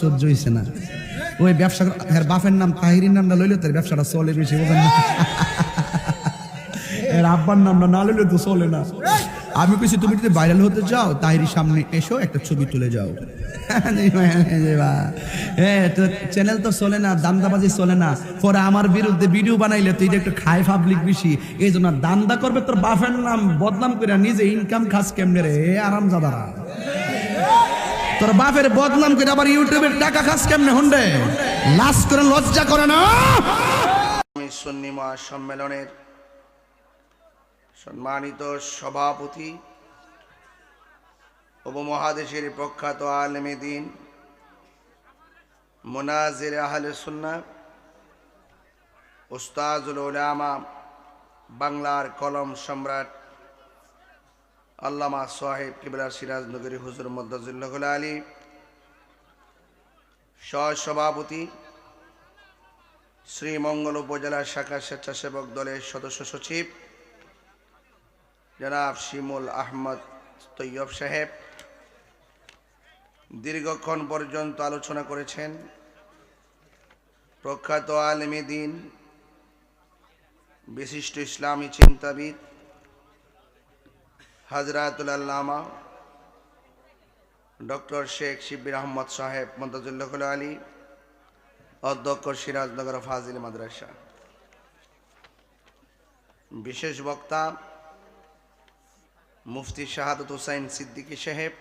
সহ্য হয়েছে না। ওই ব্যবসা বাপের নাম নামটা লইলে তার ব্যবসাটা চলে বেশি আব্বার নামটা না লইলে তো চলে না। আমি কইছি, তুমি যদি ভাইরাল হতে চাও তাহিরির সামনে এসো, একটা ছবি তুলে যাও। চ্যানেল তো চলে না দান্দাবাজি চলে না। পরে আমার বিরুদ্ধে ভিডিও বানাইলে তুই একটু খায় পাবলিক বেশি এই জন্য দান্দা করবে তোর বাফের নাম, বদনাম করে নিজে ইনকাম খাস কেমনে রে? আরাম জাদারা তোর বাপের বদনাম করে আবার ইউটিউবের টাকা খাস কেমনে হন্ডে? লাশ করে লজ্জা করে না? আমি সুন্নি মহাসম্মেলনের সম্মানিত সভাপতি, উপমহাদেশের প্রখ্যাত আলেমে দিন, মোনাজির আহলে সুন্না উস্তাজুল উলামা, বাংলার কলম সম্রাট আল্লামা সাহেব কিবলা সিরাজ নগরী হুজুর মদ্দাজুল্লাহুল আলী, সহসভাপতি শ্রীমঙ্গল উপজেলা শাখা স্বেচ্ছাসেবক দলের সদস্য সচিব জনাব শিমুল আহমদ তৈয়ব সাহেব। দীর্ঘক্ষণ পর্যন্ত আলোচনা করেছেন। প্রখ্যাত আলমী দিন, বিশিষ্ট ইসলামী চিন্তাবিদ হাজরাতুল আল্লামা, ডক্টর শেখ শিবির আহমদ সাহেব মন্তাজুল্লাহ আলী, অধ্যক্ষ সিরাজনগর ফাজিল মাদ্রাসা। বিশেষ বক্তা, মুফতি শাহাদত হুসাইন সিদ্দিকী সাহেব।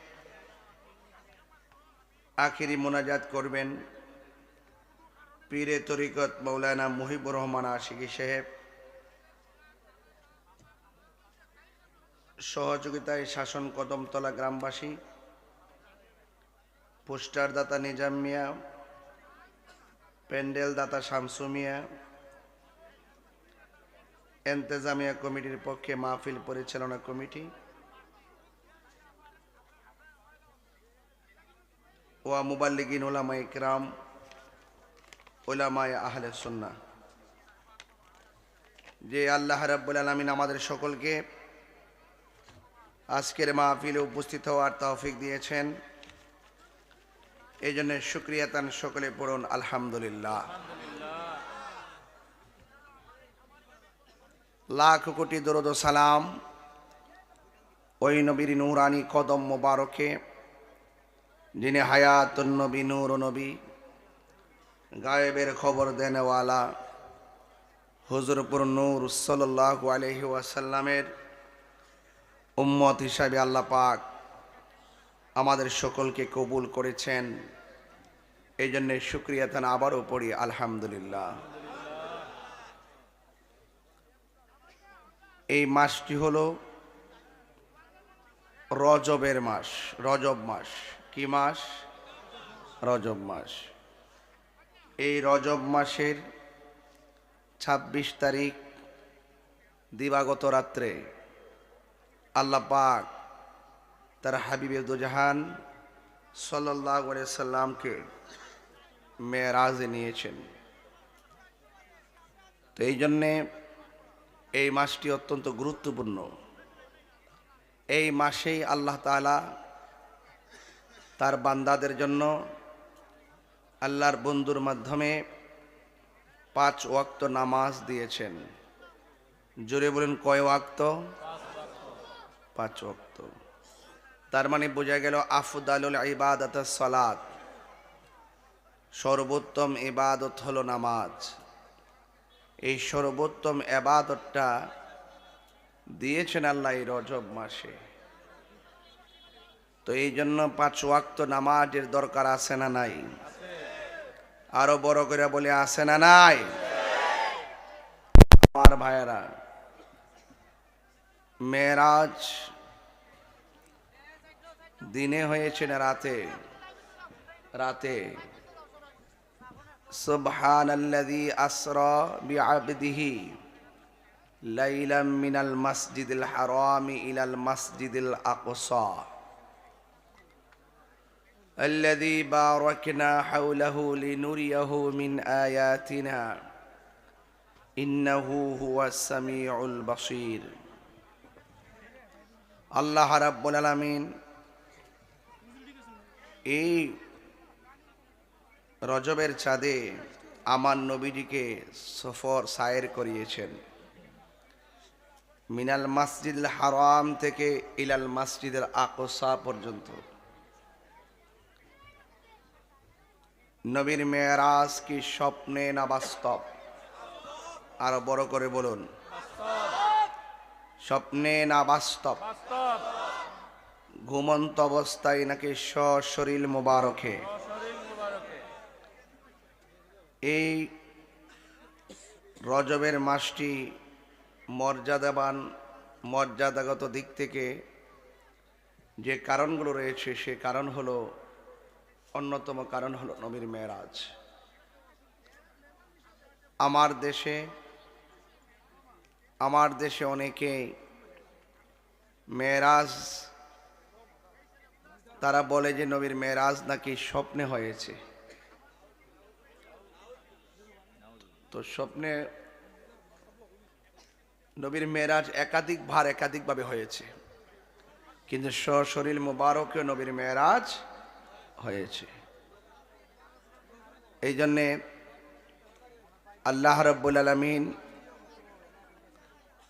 আখিরি মোনাজাত করবেন পীরে তরিকত মৌলানা মুহিবুর রহমান আশিকি সাহেব। সহযোগিতায় শাসন কদমতলা গ্রামবাসী পোস্টার দাতা নিজাম মিয়া প্যান্ডেল দাতা শামসু মিয়া, এন্তেজামিয়া কমিটির পক্ষে মাহফিল পরিচালনা কমিটি, ওয়া মুবাল্লিগিন ওলামা ইকরাম ওলামায় আহলে সুন্না যে আল্লাহ রাব্বুল আলামিন আমাদের সকলকে আজকের মাহফিলে উপস্থিত হওয়ার তৌফিক দিয়েছেন। এই জন্য শুক্রিয়া তান সকলে পড়ুন, আলহামদুলিল্লাহ। লাখ কোটি দরদ সালাম ওই নবীর নুরানি কদম মোবারকে, যিনি হায়াতুন নবী নূর নবী, গায়েবের খবর দেনওয়ালা হুজুরপুর নূর সাল্লাহ আলহি ওয়াসাল্লামের উম্মত হিসাবে আল্লাহ পাক আমাদের সকলকে কবুল করেছেন। এই জন্যে শুক্রিয়া তান আবারও পড়ি, আলহামদুলিল্লাহ। এই মাসটি হলো রজবের মাস, রজব মাস। কি মাস? রজব মাস। এই রজব মাসের ২৬ তারিখ দিবাগত রাত্রে আল্লাহ পাক তার হাবিবে দুজাহান সাল্লাহ সাল্লামকে মেয়েরাজে নিয়েছেন। তো এই জন্যে এই মাসটি অত্যন্ত গুরুত্বপূর্ণ। এই মাসেই আল্লাহ তালা তার বান্দাদের জন্য আল্লাহর বন্ধুর মাধ্যমে পাঁচ ওয়াক্ত নামাজ দিয়েছেন। জোরে বলেন কয় ওয়াক্ত? পাঁচ ওয়াক্ত। তার মানে বোঝা গেল আফদালুল ইবাদত সালাত। সর্বোত্তম ইবাদত হলো নামাজ। এই সর্বোত্তম এবাদতটা দিয়েছেন আল্লাহ এই রজব মাসে। তো এই জন্য পাঁচ ওয়াক্ত নামাজের দরকার আছে না নাই? আরও বড় করে বলে, আছে না নাই? আমার ভাইয়েরা মেরাজ দিনে হয়েছে না রাতে রাতে سبحان الذي أسرى بعبده ليلا من المسجد الحرام إلى المسجد الأقصى الذي باركنا حوله لنريه من آياتنا إنه هو السميع البصير আল্লাহ রাব্বুল আলমিন এই রজবের চাঁদে আমার নবীটিকে সফর সায়ের করিয়েছেন। মিনাল মসজিদ হারাম থেকে ইলাল মসজিদের আকসা পর্যন্ত। নবীর মেয়েরাজ কি স্বপ্নে না বাস্তব? আরও বড় করে বলুন। স্বপ্নে না বাস্তব। ঘুমন্ত অবস্থায় নাকি সশরীর মোবারকে। এই রজবের মাসটি মর্যাদাবান, মর্যাদাগত দিক থেকে যে কারণগুলো রয়েছে, সে কারণ হলো, অন্যতম কারণ হলো নবীর মেয়েরাজ। আমার দেশে আমার দেশে অনেকে মেয়েরাজ, তারা বলে যে নবীর মেয়েরাজ নাকি স্বপ্নে হয়েছে। তো স্বপ্নে নবীর মেয়েরাজ একাধিক ভার একাধিকভাবে হয়েছে। কিন্তু সশরীর মুবারকেও নবীর মেয়েরাজ হয়েছে। এই জন্যে আল্লাহ রব্বুল আলমিন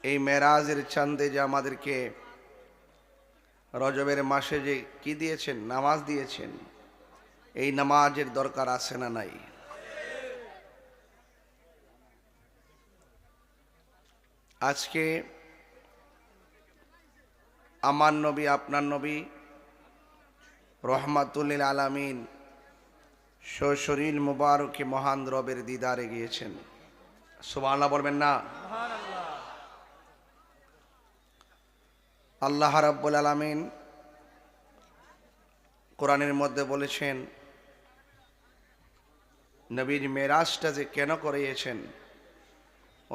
এই মেরাজের চান্দে যে আমাদেরকে রজবের মাসে যে কি দিয়েছেন? নামাজ দিয়েছেন। এই নামাজের দরকার আছে না নাই? আজকে আমার নবী, আপনার নবী রহমাতুল্লিল আলামিন শরীর মুবারকে মহান রবের দিদারে গিয়েছেন। সুবহানাল্লাহ বলবেন না? আল্লাহ রাব্বুল আলামিন কোরআনের মধ্যে বলেছেন, নবীর মেরাজটা যে কেন করিয়েছেন?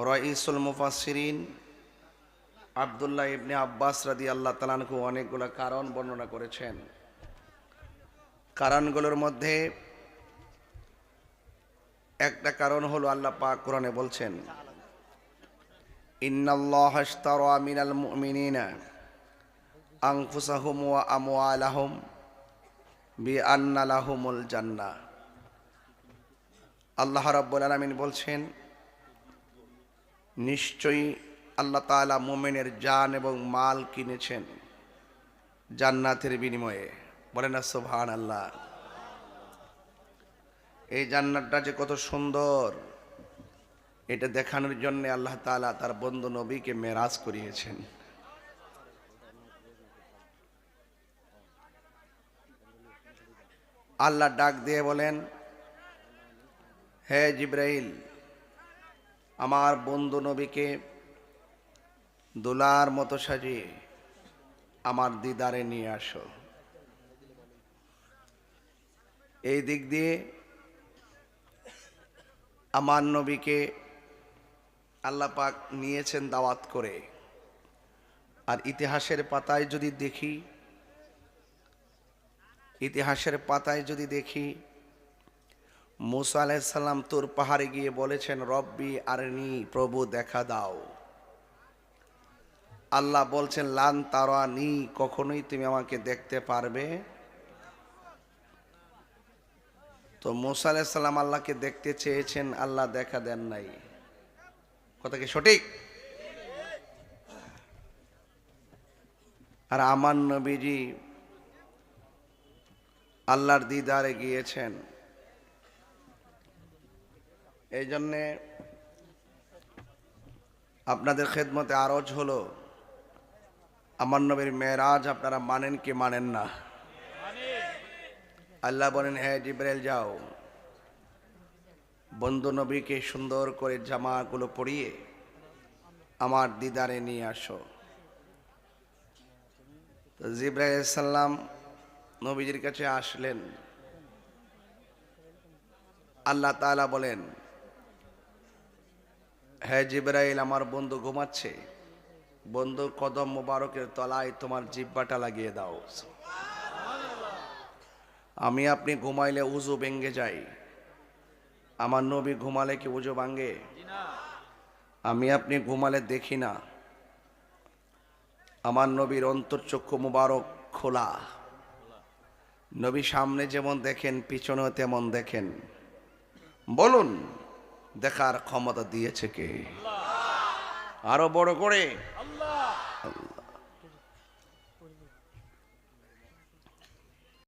রইসুল মুফাসিরিন আবদুল্লাহ ইবনে আব্বাস রাদি আল্লাহ তালানকু অনেকগুলো কারণ বর্ণনা করেছেন। কারণগুলোর মধ্যে একটা কারণ হলো আল্লাহ পাক কোরআনে বলছেন, ইন্নাল্লাহ মিনাল মুমিনিনা। আনফুসাহুম ওয়া আমওয়ালাহুম বিআন্না লাহুমুল জান্নাহ আল্লাহ রাব্বুল আলামিন বলছেন, নিশ্চয়ই আল্লাহ তাআলা মুমিনের জান এবং মাল কিনেছেন জান্নাতের বিনিময়ে। বলেন না সুবহান আল্লাহ এই জান্নাতটা যে কত সুন্দর, এটা দেখানোর জন্য আল্লাহ তাআলা তার বন্ধু নবীকে মেরাজ করিয়েছেন। আল্লাহ ডাক দিয়ে বলেন, হে জিব্রাইল, আমার বন্ধু নবীকে দোলার মতো সাজিয়ে আমার দিদারে নিয়ে আসো। এই দিক দিয়ে আমার নবীকে আল্লাহ পাক নিয়েছেন দাওয়াত করে। আর ইতিহাসের পাতায় যদি দেখি ইতিহাসের পাতায় যদি দেখি, মুসা আলাইসাল্লাম তোর পাহাড়ে গিয়ে বলেছেন, রব্বি আরনি, প্রভু দেখা দাও। আল্লাহ বলছেন, লান তারা নি কখনোই তুমি আমাকে দেখতে পারবে? তো মুসা আলাইসাল্লাম আল্লাহকে দেখতে চেয়েছেন, আল্লাহ দেখা দেন নাই। কথা কি সঠিক? আর আমার নবীজি আল্লাহর দিদারে গিয়েছেন। এই জন্যে আপনাদের খেদমতে আরজ হলো, আমার নবীর মেয়েরাজ আপনারা মানেন কি মানেন না? আল্লাহ বলেন হ্যাঁ জিব্রাইল, যাও। বন্ধু নবীকে সুন্দর করে জামাগুলো পরিয়ে আমার দিদারে নিয়ে আসো। তো জিব্রাইল সাল্লাম নবীজির কাছে আসলেন। আল্লাহ তাআলা বলেন হ্যাঁ জিব্রাইল আমার বন্ধু ঘুমাচ্ছে। বন্ধু কদম মোবারকের তলায় তোমার জিব্বাটা লাগিয়ে দাও। আমি আপনি ঘুমাইলে উজু ভেঙ্গে যাই। আমার নবী ঘুমালে কি উজু ভাঙ্গে আমি আপনি ঘুমালে দেখি না। আমার নবীর অন্তর্চক্ষু মুবারক খোলা। নবী সামনে যেমন দেখেন, পিছনেও তেমন দেখেন। বলুন, দেখার ক্ষমতা দিয়েছে কে? আরও বড় করে।